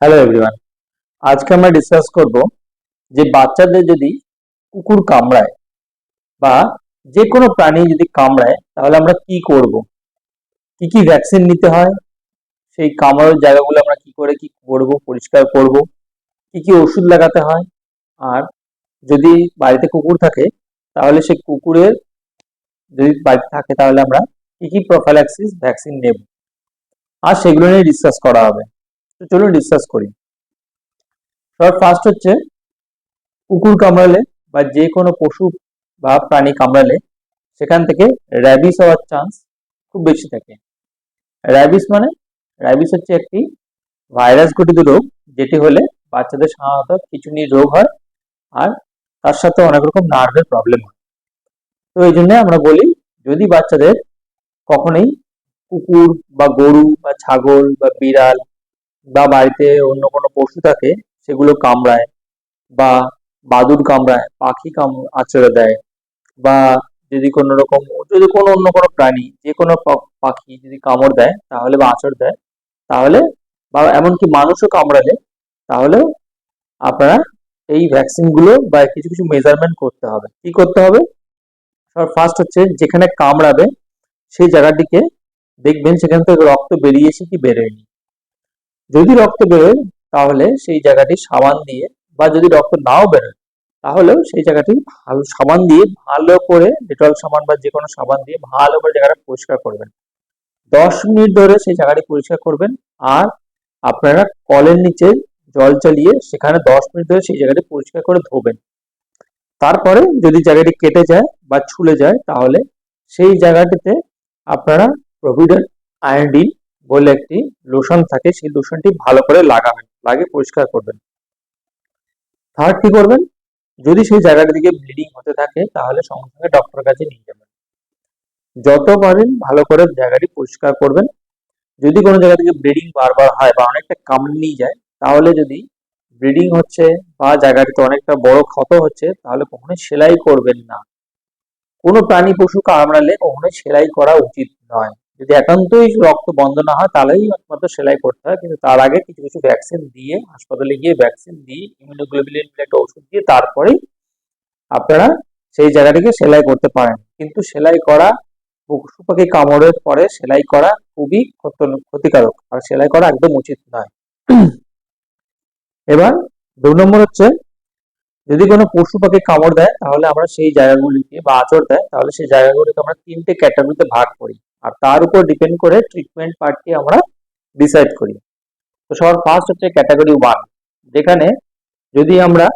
Hello everyone আজকে আমরা discuss করব যে বাচ্চাদের যদি কুকুর কামড়ায় বা যে কোনো প্রাণী যদি কামড়ায়, তাহলে আমরা কি করব? কি কি ভ্যাকসিন নিতে হয়? সেই কামড়ানোর জায়গাগুলো আমরা কি করে কি করব, পরিষ্কার করব? কি কি ওষুধ লাগাতে হয়? আর যদি বাড়িতে কুকুর থাকে, তাহলে সেই কুকুরের যদি বাড়িতে থাকে, তাহলে আমরা কি কি প্রোফাইল্যাক্সিস ভ্যাকসিন নেব? আর সেগুলো নিয়ে ডিসকাস করা হবে। তো চলুন ডিসকাস করি। সবার ফার্স্ট হচ্ছে, কুকুর কামড়ালে বা যে কোনো পশু বা প্রাণী কামড়ালে সেখান থেকে র্যাবিস হওয়ার চান্স খুব বেশি থাকে। র্যাবিস মানে র্যাবিস হচ্ছে একটি ভাইরাস ঘটিত রোগ, যেটি হলে বাচ্চাদের সাধারণত খিচুনি রোগ হয় আর তার সাথে অনেক রকম নার্ভের প্রবলেম হয়। তো এই জন্য আমরা বলি, যদি বাচ্চাদের কখনোই কুকুর বা গরু বা ছাগল বা বিড়াল বা বাড়িতে অন্য কোনো পশু থাকে, সেগুলো কামড়ায় বা বাদুড় কামড়ায়, পাখি কাম আঁচড়ে দেয় বা যদি কোনো রকম, যদি কোনো অন্য কোনো প্রাণী, যে কোনো পাখি যদি কামড় দেয়, তাহলে বা আঁচড় দেয়, তাহলে বা এমনকি মানুষও কামড়ালে তাহলে আপনারা এই ভ্যাকসিনগুলো বা কিছু কিছু মেজারমেন্ট করতে হবে। কি করতে হবে? ফার্স্ট হচ্ছে যেখানে কামড়াবে, সেই জায়গাটিকে দেখবেন, সেখান থেকে রক্ত বেরিয়েছে কি বেরোয়নি। যদি রক্ত বেরোয়, তাহলে সেই জায়গাটি সাবান দিয়ে বা যদি রক্ত নাও বেরোয়, তাহলেও সেই জায়গাটি ভালো সাবান দিয়ে ভালো করে, ডেটল সাবান বা যে কোনো সাবান দিয়ে ভালো করে জায়গাটা পরিষ্কার করবেন। দশ মিনিট ধরে সেই জায়গাটি পরিষ্কার করবেন আর আপনারা কলের নিচে জল চালিয়ে সেখানে দশ মিনিট ধরে সেই জায়গাটি পরিষ্কার করে ধোবেন। তারপরে যদি জায়গাটি কেটে যায় বা ছুলে যায়, তাহলে সেই জায়গাটিতে আপনারা প্রভিডেন্ট আয়োডিন বলে একটি লোশন থাকে, সেই লোশনটি ভালো করে লাগাবেন লাগিয়ে পরিষ্কার করবেন। থার্ড কি করবেন? যদি সেই জায়গাটা থেকে ব্লিডিং হতে থাকে, তাহলে সঙ্গে সঙ্গে ডক্টরের কাছে নিয়ে যাবেন। যত পারেন ভালো করে জায়গাটি পরিষ্কার করবেন। যদি কোনো জায়গা থেকে ব্লিডিং বারবার হয় বা অনেকটা কামড়ে নিয়ে যায়, তাহলে যদি ব্লিডিং হচ্ছে বা জায়গাটিতে অনেকটা বড় ক্ষত হচ্ছে, তাহলে কখনোই সেলাই করবেন না। কোনো প্রাণী পশু কামড়ালে কখনোই সেলাই করা উচিত নয়। যদি একান্তই রক্ত বন্ধ না হয়, তাহলেই একমাত্র সেলাই করতে হয়। কিন্তু তার আগে কিছু কিছু ভ্যাকসিন দিয়ে, হাসপাতালে গিয়ে ভ্যাকসিন দিয়ে ইমিউনোগ্লোবুলিন বলে একটা ওষুধ দিয়ে তারপরেই আপনারা সেই জায়গাটিকে সেলাই করতে পারেন। কিন্তু সেলাই করা পশু পাখি কামড়ের পরে সেলাই করা খুবই ক্ষত- ক্ষতিকারক। আর সেলাই করা একদম উচিত নয়। এবার দু নম্বর হচ্ছে, যদি কোনো পশু পাখি কামড় দেয়, তাহলে আমরা সেই জায়গাগুলিকে বা আঁচড় দেয়, তাহলে সেই জায়গাগুলিকে আমরা তিনটে ক্যাটাগরিতে ভাগ করি। আর তার উপর ডিপেন্ড করে ট্রিটমেন্ট পার্টটি আমরা ডিসাইড করি। তো সবার ফার্স্ট হচ্ছে ক্যাটাগরি ওয়ান যেখানে যদি আমরা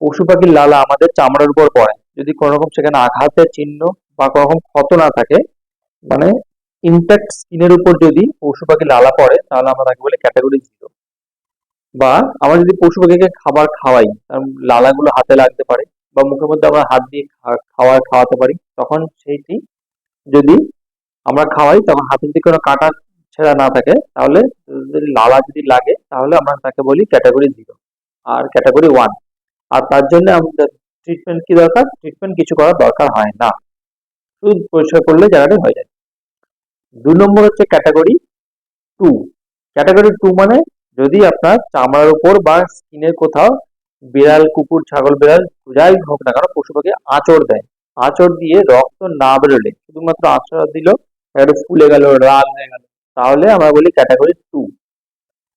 পশু পাখির লালা আমাদের চামড়ার উপর পড়ে, যদি কোনো রকম সেখানে আঘাতের চিহ্ন বা কোনো রকম ক্ষত না থাকে মানে ইনট্যাক্ট স্কিনের উপর যদি পশু পাখি লালা পড়ে, তাহলে আমরা তাকে বলি ক্যাটাগরি জিরো বা আমরা যদি পশু পাখিকে খাবার খাওয়াই লালাগুলো হাতে লাগতে পারে বা মুখের মধ্যে আমরা হাত দিয়ে খা- খাবার খাওয়াতে পারি, তখন সেইটি যদি আমরা খাওয়াই তখন হাতের দিকে কোনো কাটা ছেঁড়া না থাকে, তাহলে যদি লালা যদি লাগে, তাহলে আমরা তাকে বলি ক্যাটাগরি জিরো আর ক্যাটাগরি ওয়ান আর তার জন্য আমাদের ট্রিটমেন্ট কি দরকার? ট্রিটমেন্ট কিছু করার দরকার হয় না। শুধু পরিষ্কার করলে জায়গাটি হয়ে যায়। দু নম্বর হচ্ছে ক্যাটাগরি টু ক্যাটাগরি টু মানে যদি আপনার চামড়ার উপর বা স্কিনের কোথাও বিড়াল, কুকুর, ছাগল, বিড়াল, যাই হোক না কেন, পশু পাখি আঁচড় দেয়। আঁচড় দিয়ে রক্ত না বেরোলে, শুধুমাত্র আঁচড় দিল একটু ফুলে গেল লাল হয়ে গেল। তাহলে আমরা বলি ক্যাটাগরি টু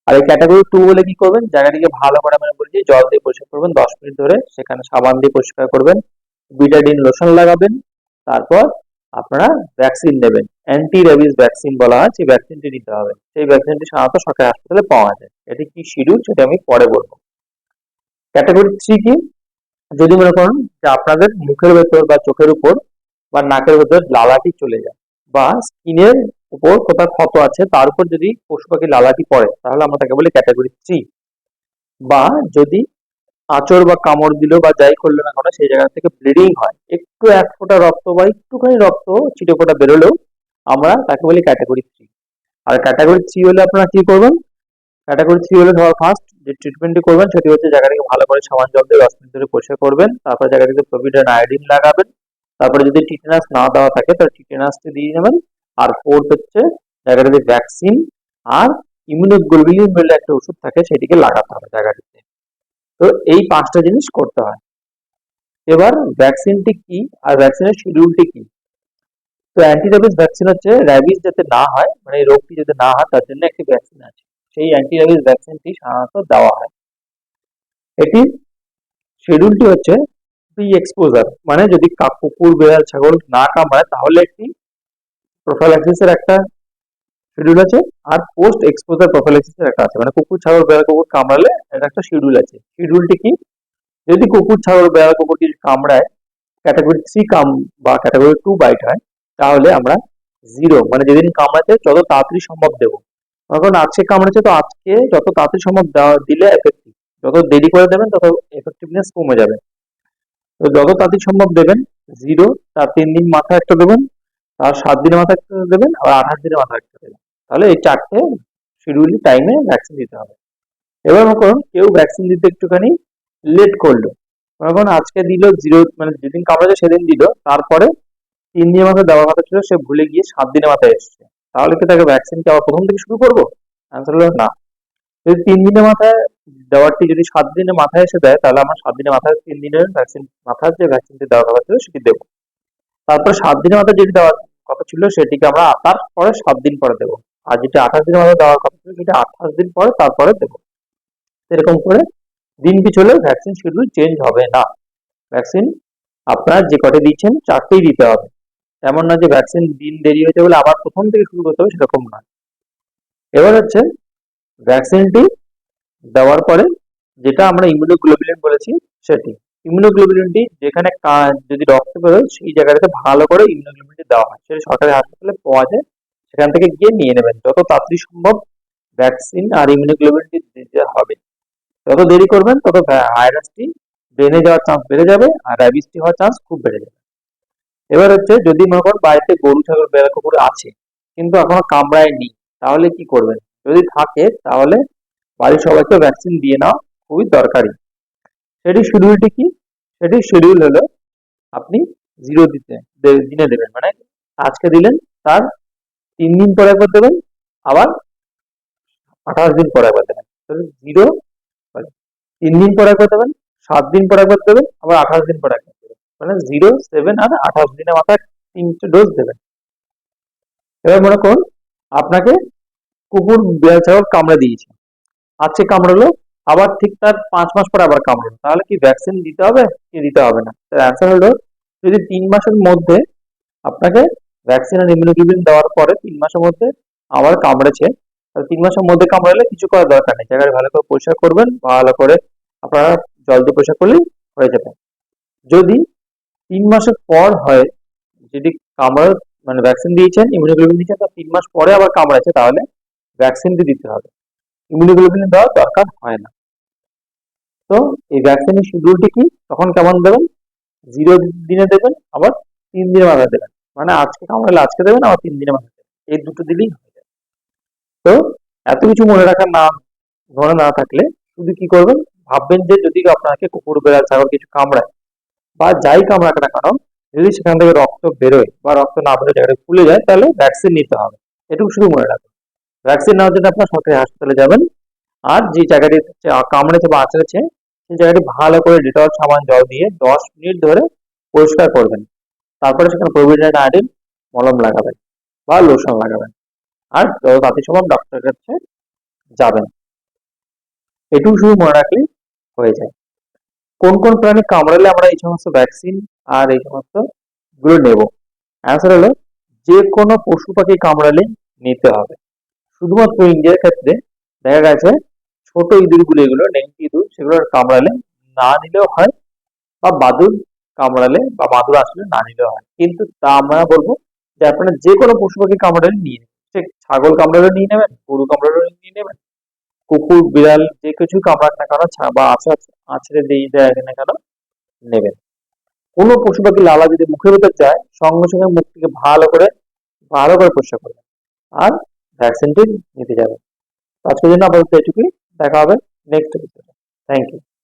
আর এই ক্যাটাগরি টু বলে কি করবেন? জায়গাটিকে ভালো করে আমি বলছি জল দিয়ে পরিষ্কার করবেন, দশ মিনিট ধরে সেখানে সাবান দিয়ে পরিষ্কার করবেন বিটাডিন লোশন লাগাবেন, তারপর আপনারা ভ্যাকসিন নেবেন। অ্যান্টি রেবিস ভ্যাকসিন বলা হয়, সেই ভ্যাকসিনটি নিতে হবে। সেই ভ্যাকসিনটি সাধারণত সরকারি হাসপাতালে পাওয়া যায়। এটি কি শিডিউল সেটা আমি পরে বলব। ক্যাটাগরি থ্রি কি? যদি মনে করেন যে আপনাদের মুখের ভেতর বা চোখের উপর বা নাকের ভেতর লালাটি চলে যায় বা স্কিনের উপর কোথাও ক্ষত আছে, তার উপর যদি পশু পাখি লালাটি পড়ে, তাহলে আমরা তাকে বলি ক্যাটাগরি থ্রি বা যদি আঁচড় বা কামড় দিল বা যাই করল না কেন, সেই জায়গা থেকে ব্লিডিং হয়। একটু এক ফোঁটা রক্ত বা একটুখানি রক্ত, ছিটে ফোঁটা বেরোলেও আমরা তাকে বলি ক্যাটাগরি থ্রি আর ক্যাটাগরি থ্রি হলে আপনারা কি করবেন? ক্যাটাগরি থ্রি হলে ধর ফার্স্ট যে ট্রিটমেন্টটি করবেন, সেটি হচ্ছে জায়গাটাকে ভালো করে সাবান, জল দিয়ে দশ মিনিট ধরে পরিষ্কার করবেন, তারপর জায়গাটিতে প্রভিডেন্ট আয়োডিন লাগাবেন তারপরে যদি টিটেনাস না দেওয়া থাকে, তাহলে টিটেনাসটি দিয়ে নেবেন। আর ফোর্থ হচ্ছে জায়গাটাতে ভ্যাকসিন আর ইমিউনোগ্লোবুলিন বলে একটা ওষুধ থাকে, সেটিকে লাগাতে হবে জায়গাটিতে। তো এই পাঁচটা জিনিস করতে হয়। এবার ভ্যাকসিনটি কি আর ভ্যাকসিনের শিডিউলটি কি? তো অ্যান্টিরাবিস ভ্যাকসিন হচ্ছে র্যাবিস যাতে না হয় মানে রোগটি যাতে না হয়, তার জন্য একটি ভ্যাকসিন আছে। সেই অ্যান্টিরাবিস ভ্যাকসিনটি সাধারণত দেওয়া হয়। এটি শিডিউলটি হচ্ছে প্রি এক্সপোজার মানে যদি কুকুর, বেড়াল, ছাগল না কামড়ায়, তাহলে একটি প্রোফাইলাক্সিসের একটা শিডিউল আছে আর পোস্ট এক্সপোজার প্রোফাইলাক্সিসের একটা আছে। মানে কুকুর, ছাগল, বেড়াল, কুকুর কামড়ালে এটা একটা শিডিউল আছে। শিডিউলটি কি? যদি কুকুর, ছাগল, বেড়াল, কুকুর কিছু কামড়ায় ক্যাটাগরি থ্রি কাম, বা ক্যাটাগরি টু বাইট হয়, তাহলে আমরা জিরো মানে যেদিন কামড়াচ্ছে যত তাড়াতাড়ি সম্ভব দেবো। এখন আজকে কামড়েছে তো আজকে যত তাড়াতাড়ি সম্ভব দিলে এফেক্টিভ যত দেরি করে দেবেন, তত এফেক্টিভনেস কমে যাবে। যত তাড়াতাড়ি সম্ভব দেবেন জিরো তার তিন দিন মাথায় একটা দেবেন তার সাত দিনের মাথায় একটা দেবেন আর আঠাশ দিনের মাথায় একটা দেবেন। তাহলে এই চারটে শিডিউলি টাইমে ভ্যাকসিন দিতে হবে। এবার মনে করুন, কেউ ভ্যাকসিন দিতে একটুখানি লেট করল। মনে করুন, আজকে দিল জিরো মানে যেদিন কামড়েছে সেদিন দিল, তারপরে তিন দিনের মাথায় দেওয়ার কথা ছিল, সে ভুলে গিয়ে সাত দিনের মাথায় এসছে। তাহলে কি তাকে ভ্যাকসিন কি আবার প্রথম থেকে শুরু করব? অ্যান্সার হলো না। যদি তিন দিনের মাথায় দেওয়ারটি যদি সাত দিনের মাথায় এসে দেয়, তাহলে আমরা সাত দিনের মাথায় তিন দিনের ভ্যাকসিন মাথায় যে ভ্যাকসিনটি দেওয়ার কথা ছিল সেটি দেবো। তারপর সাত দিনের মাথায় যেটি দেওয়ার কথা ছিল, সেটিকে আমরা তারপরে সাত দিন পরে দেবো। আর যেটা আঠাশ দিনের মাথায় দেওয়ার কথা ছিল, সেটা আঠাশ দিন পরে তারপরে দেবো। এরকম করে দিন পিছু হলে ভ্যাকসিন শিডিউল চেঞ্জ হবে না। ভ্যাকসিন আপনার যে কটে দিচ্ছেন, চারটেই দিতে হবে। এমন না যে ভ্যাকসিন দিন দেরি হয়েছে বলে আবার প্রথম থেকে শুরু করতে হবে, সেরকম নয়। এবার হচ্ছে ভ্যাকসিনটি দেওয়ার পরে যেটা আমরা ইমিউনোগ্লোবুলিন বলেছি, সেটি। ইমিউনোগ্লোবুলিনটি যেখানে যদি রক্ত বেরোয় সেই জায়গাটাতে ভালো করে ইমিউনোগ্লোবুলিনটি দেওয়া হয়। সেটা সরকারি হাসপাতালে পাওয়া যায়, সেখান থেকে গিয়ে নিয়ে নেবেন। যত তাড়াতাড়ি সম্ভব ভ্যাকসিন আর ইমিউনোগ্লোবুলিনটি দিতে হবে। যত দেরি করবেন, তত ভাইরাসটি ব্রেনে যাওয়ার চান্স বেড়ে যাবে আর র্যাবিসটি হওয়ার চান্স খুব বেড়ে যাবে। এবার হচ্ছে, যদি মনে করেন বাড়িতে গরু, ছাগল, বেড়া, কুকুর আছে, কিন্তু এখনও কামড়ায়নি, তাহলে কি করবেন? যদি থাকে, তাহলে বাড়ির সবাইকে ভ্যাকসিন দিয়ে নেওয়া খুবই দরকারি। সেটি শিডিউলটি কি? সেটি শিডিউল হলো আপনি জিরো দিতে দিনে দেবেন। মানে আজকে দিলেন, তার তিন দিন পরে একবার দেবেন, আবার আঠাশ দিন পরে একবার দেবেন। জিরো তিন দিন পরে একবার দেবেন, সাত দিন পরে একবার দেবেন, আবার আঠাশ দিন পরে একবার দেবেন। মানে জিরো সেভেন আর আঠাশ দিনের মাথায় তিনটে ডোজ দেবেন। এবার মনে করুন, আপনাকে কুকুর বিড়াল ছাগল কামড়ে দিয়েছে। আজকে কামড়ালো, আবার ঠিক তার পাঁচ মাস পরে আবার কামড়ালো। তাহলে কি ভ্যাকসিন দিতে হবে? কি দিতে হবে না। তার অ্যান্সার হলো, যদি তিন মাসের মধ্যে আপনাকে ভ্যাকসিন আর ইমিউনোগ্লোবিন দেওয়ার পরে তিন মাসের মধ্যে আবার কামড়েছে, তাহলে তিন মাসের মধ্যে কামড়ালে কিছু করার দরকার নেই। জায়গায় ভালো করে পরিষ্কার করবেন, ভালো করে আপনারা জল দিয়ে পরিষ্কার করলেই হয়ে যাবে। যদি তিন মাসের পর হয়, যদি কামড়ার মানে ভ্যাকসিন দিয়েছেন ইমিউনোগ্লোবিন দিয়েছেন তার তিন মাস পরে আবার কামড়াচ্ছে, তাহলে ভ্যাকসিনটি দিতে হবে। ইমিউনোগ্লোবিন দেওয়া দরকার হয় না। তো এই ভ্যাকসিনের শিডিউলটি কি? তখন কেমন দেবেন? জিরো দিনে দেবেন, আবার তিন দিনের মাথায় দেবেন। মানে আজকে কামড়ালে আজকে দেবেন, আবার তিন দিনের মাথায় দেবেন। এই দুটো দিলেই হয়ে যাবে তো এত কিছু মনে রাখার না, মনে না থাকলে শুধু কি করবেন? ভাববেন যে যদি আপনাকে কুকুর, বেড়াল, ছাগল কিছু কামড়ায় বা যাই কামড়াক না কেন, যদি সেখান থেকে রক্ত বেরোয় বা রক্ত না বেরোয়, জায়গাটা ফুলে যায়, তাহলে ভ্যাকসিন নিতে হবে। এটুকু শুধু মনে রাখবেন। ভ্যাকসিন নেওয়ার জন্য আপনার সরকারি হাসপাতালে যাবেন। আর যে জায়গাটি কামড়েছে বা আঁচড়েছে সেই জায়গাটি ভালো করে ডেটল সাবান, জল দিয়ে দশ মিনিট ধরে পরিষ্কার করবেন। তারপরে সেখানে প্রোভিডেন্ট আয়োডিন মলম লাগাবেন বা লোশন লাগাবেন। আর তাড়াতাড়ি সম্ভব ডক্টরের কাছে যাবেন। এটুকু শুধু মনে রাখলে হয়ে যায়। কোন কোন প্রাণী কামড়ালে আমরা এই সমস্ত ভ্যাকসিন আর এই সমস্তগুলো নেব? অ্যান্সার হলো, যে কোনো পশু পাখি কামড়ালে নিতে হবে। শুধুমাত্র ইন্ডিয়ার ক্ষেত্রে দেখা গেছে ছোট ইঁদুরগুলো এগুলো নেংটি ইঁদুর, সেগুলো কামড়ালে না নিলেও হয় বা বাদুর কামড়ালে বা বাদুর আসলে না নিলেও হয়। কিন্তু তা আমরা বলব যে আপনারা যে কোনো পশু পাখি কামড়ালে নিয়ে নেবেন। সে ছাগল কামড়ালে নিয়ে নেবেন, গরু কামড়ালে নিয়ে নেবেন, কুকুর, বিড়াল যে কিছু কামড়াক না কেন বা আছড় আছড়ে দিয়ে দেয় না কেন, নেবেন। কোনো পশু পাখি লালা যদি মুখের ভিতর যায়, সঙ্গে সঙ্গে মুখটিকে ভালো করে ভালো করে পরিষ্কার করবেন। আর ভ্যাকসিনটি নিতে যাবেন আজকের জন্য আপাতত এটুকুই দেখা হবে নেক্সট এপিসোডে থ্যাংক ইউ